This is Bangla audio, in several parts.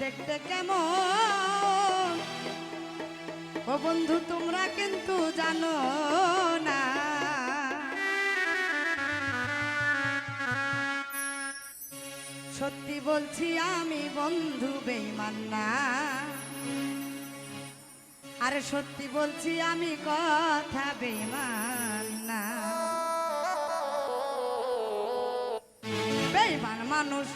দেখতে কেমন? ও বন্ধু, তোমরা কিন্তু জানো না। সত্যি বলছি, আমি বন্ধু বেইমান না। আরে সত্যি বলছি, আমি কথা বেইমান না। বেইমান মানুষ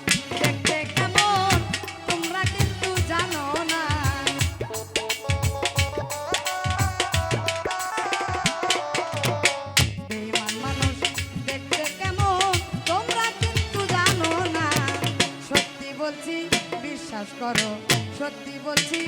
বিশ্বাস করো। সত্যি বলছি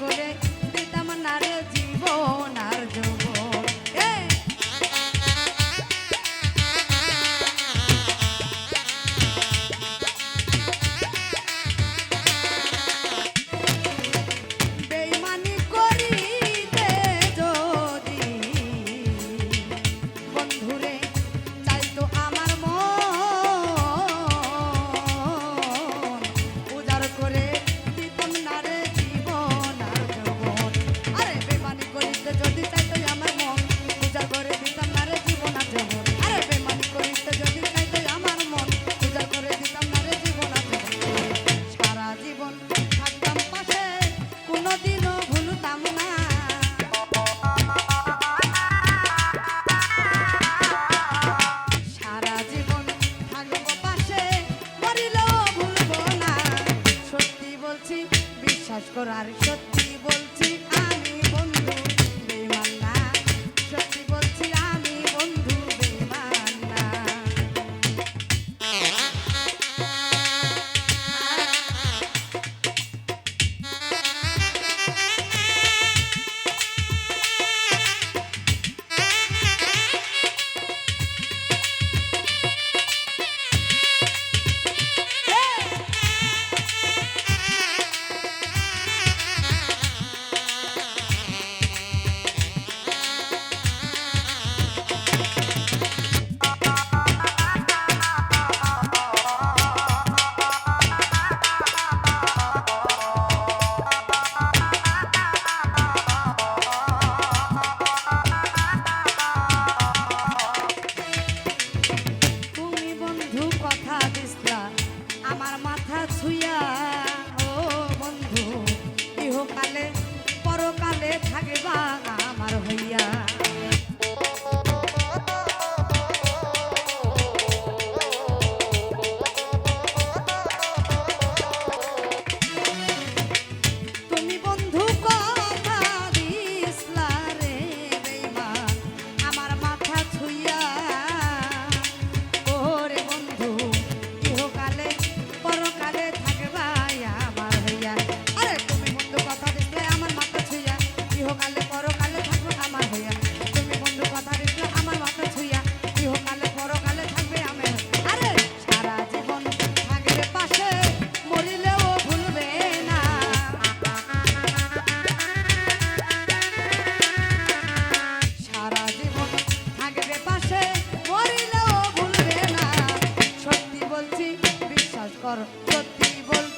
করে করার সত্য। কর যদি বল